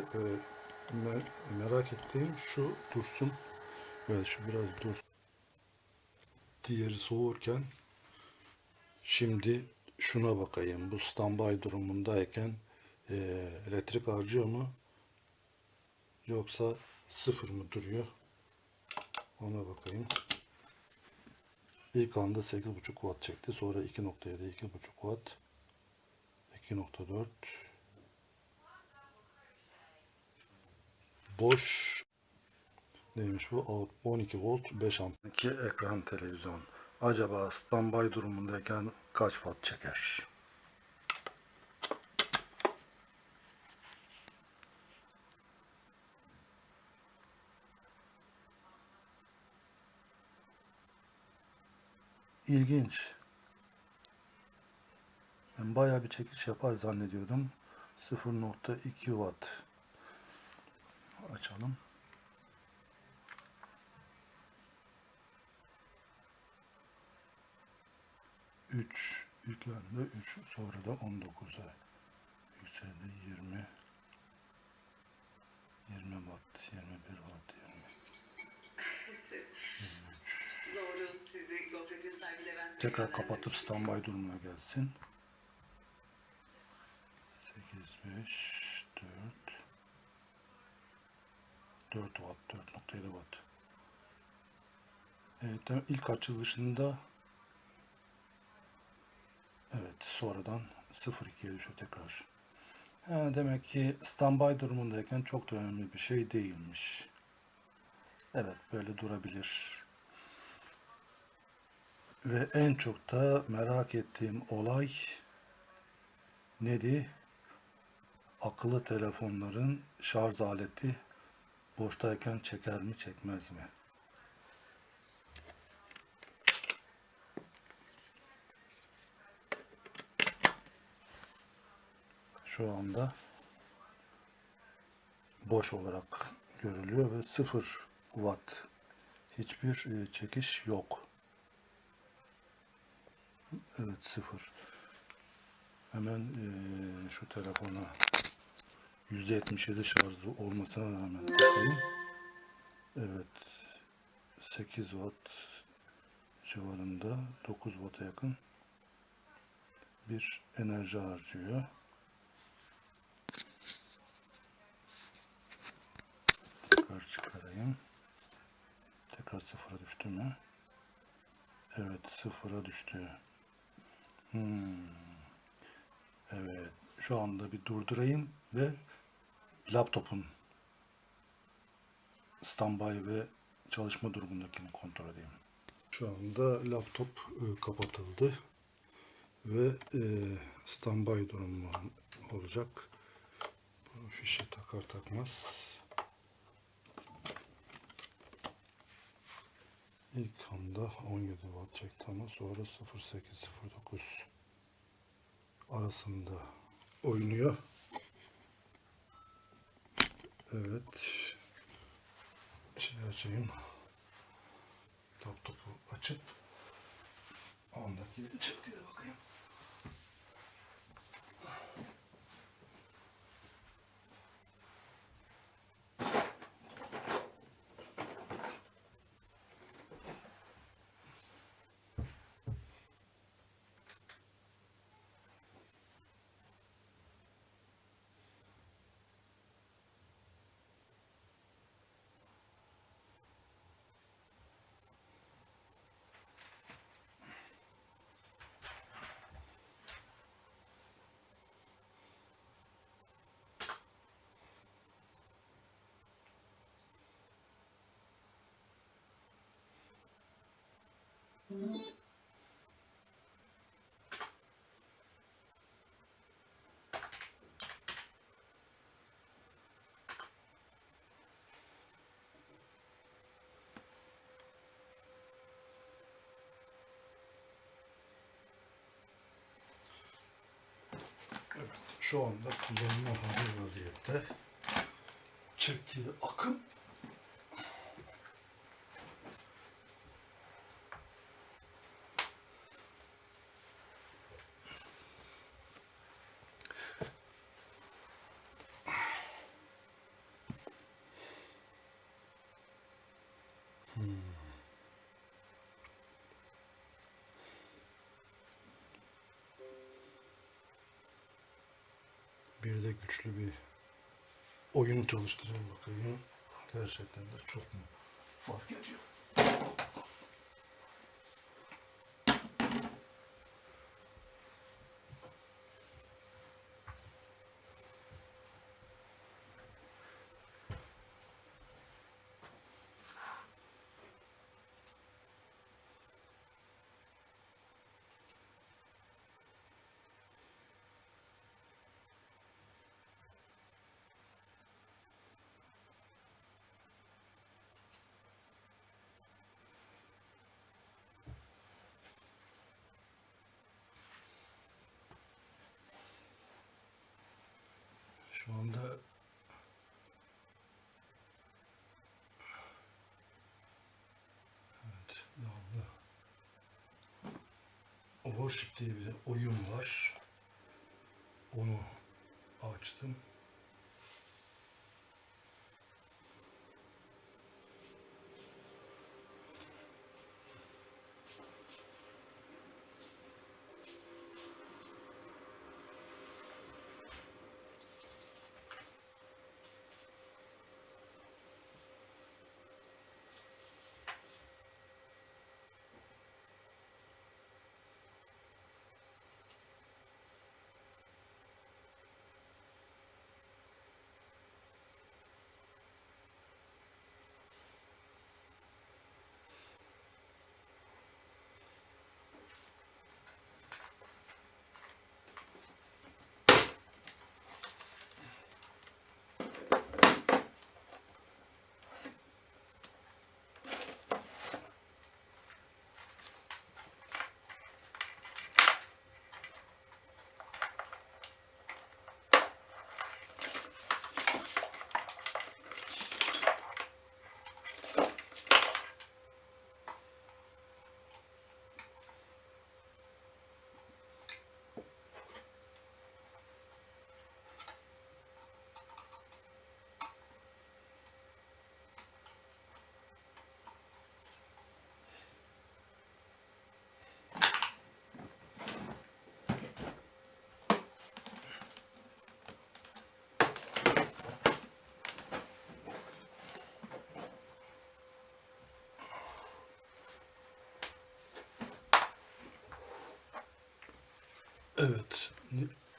e, mer- merak ettiğim şu dursun. Evet şu biraz dursun. Diğeri soğurken şimdi şuna bakayım. Bu standby durumundayken e, elektrik harcıyor mu? Yoksa sıfır mı duruyor? Ona bakayım. İlk anda 8.5 watt çekti. Sonra 2.7 2.5 watt. 2.4 boş neymiş bu? Alt- 12 volt 5 amper. İki ekran televizyon. Acaba standby durumundayken kaç watt çeker? İlginç. Ben bayağı bir çekiş yapar zannediyordum. 0.2 watt. Açalım. Üç ilk anda 3 sonra da 19'a yükseldi. 20 20 watt 21 watt 20 Doğru sizi gofretin sahibi Levent Bey tekrar kapatıp standby durumuna gelsin. 8 5 4 4 watt 4.7 watt Evet ilk açılışında Evet sonradan 0.2'ye düşüyor tekrar. Ha, demek ki standby durumundayken çok da önemli bir şey değilmiş. Evet böyle durabilir. Ve en çok da merak ettiğim olay neydi? Akıllı telefonların şarj aleti boştayken çeker mi çekmez mi? Şu anda boş olarak görülüyor ve 0 watt hiçbir e, çekiş yok. Evet sıfır. Hemen eee, şu telefona %77 şarjı olmasına rağmen bakayım. Evet 8 watt civarında 9 watt'a yakın bir enerji harcıyor. Tekrar çıkarayım. Tekrar sıfıra düştü mü? Evet sıfıra düştü. Hmm. Evet. Şu anda bir durdurayım ve laptopun standby ve çalışma durumundakini kontrol edeyim. Şu anda laptop e, kapatıldı ve e, standby durumu olacak. Bu fişi takar takmaz. İlk anda 17 watt çekti ama sonra 0809 arasında oynuyor. Evet. Şey açayım. Laptopu açıp ondaki çıktıya bakayım. Şu anda kullanıma hazır vaziyette. Çektiği akım Bir de güçlü bir oyun çalıştırayım bakayım. Gerçekten de çok mu fark ediyor? Şu anda Evet, yavru. Worship diye bir oyun var. Onu açtım. Evet.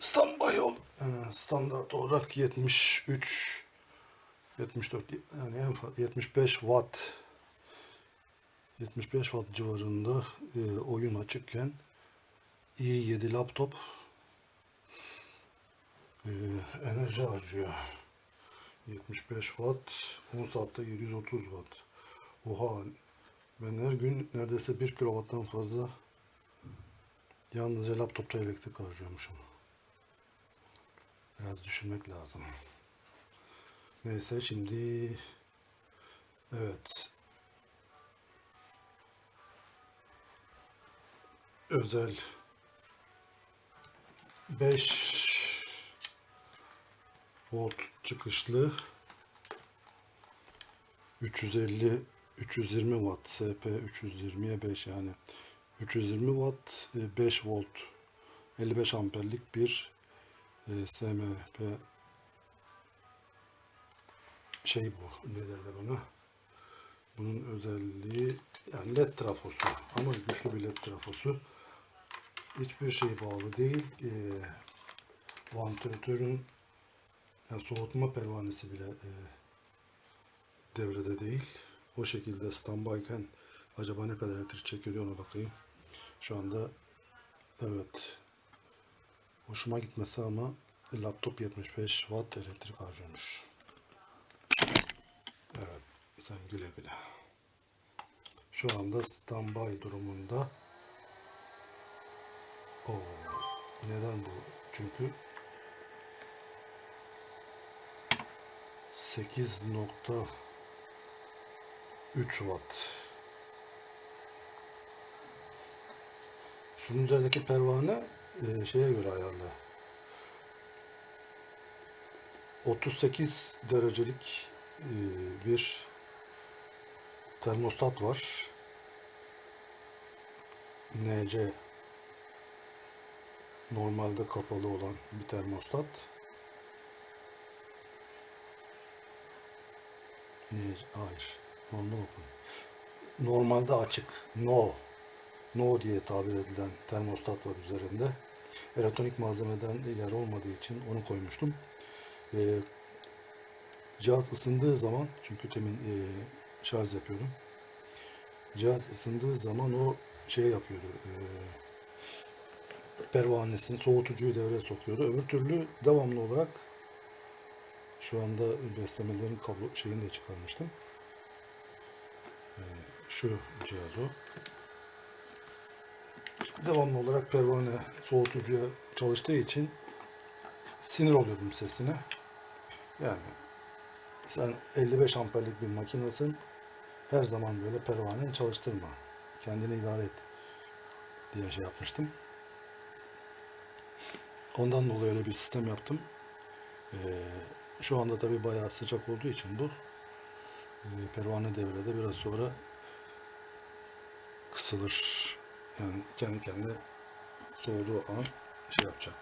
Standby ol. Yani standart olarak 73 74 yani en fazla 75 watt 75 watt civarında e, oyun açıkken i7 laptop e, enerji harcıyor. 75 watt 10 saatte 730 watt. Oha ben her gün neredeyse 1 kilowatttan fazla Yalnızca laptopta elektrik harcıyormuşum. Biraz düşünmek lazım. Neyse şimdi evet özel 5 volt çıkışlı 350 320 watt SP 320'ye 5 yani 320 watt e, 5 volt 55 amperlik bir e, SMP şey bu ne derler ona? Bunun özelliği yani led trafosu ama güçlü bir led trafosu. Hiçbir şey bağlı değil e, vantilatörün yani soğutma pervanesi bile e, devrede değil. O şekilde standbyken acaba ne kadar elektrik çekiyor ona bakayım şu anda evet hoşuma gitmesi ama laptop 75 watt elektrik harcıyormuş. Evet sen güle güle. Şu anda standby durumunda. Oo, neden bu? Çünkü 8.3 watt. Şunun üzerindeki pervane e, şeye göre ayarlı. 38 derecelik e, bir termostat var. NC normalde kapalı olan bir termostat. NC hayır. Normal. Normalde açık. No. No diye tabir edilen termostat var üzerinde. Elektronik malzemeden yer olmadığı için onu koymuştum. Ee, cihaz ısındığı zaman çünkü temin e, şarj yapıyordum. Cihaz ısındığı zaman o şey yapıyordu. E, pervanesini soğutucuyu devreye sokuyordu. Öbür türlü devamlı olarak şu anda beslemelerin kablo şeyini de çıkarmıştım. E, şu cihaz o. Devamlı olarak pervane soğutucuya çalıştığı için sinir oluyordum sesine. Yani sen 55 amperlik bir makinesin. Her zaman böyle pervanen çalıştırma. Kendini idare et diye şey yapmıştım. Ondan dolayı öyle bir sistem yaptım. Ee, şu anda tabi bayağı sıcak olduğu için bu e, pervane devrede biraz sonra kısılır. Yani kendi kendine soğuduğu an şey yapacak.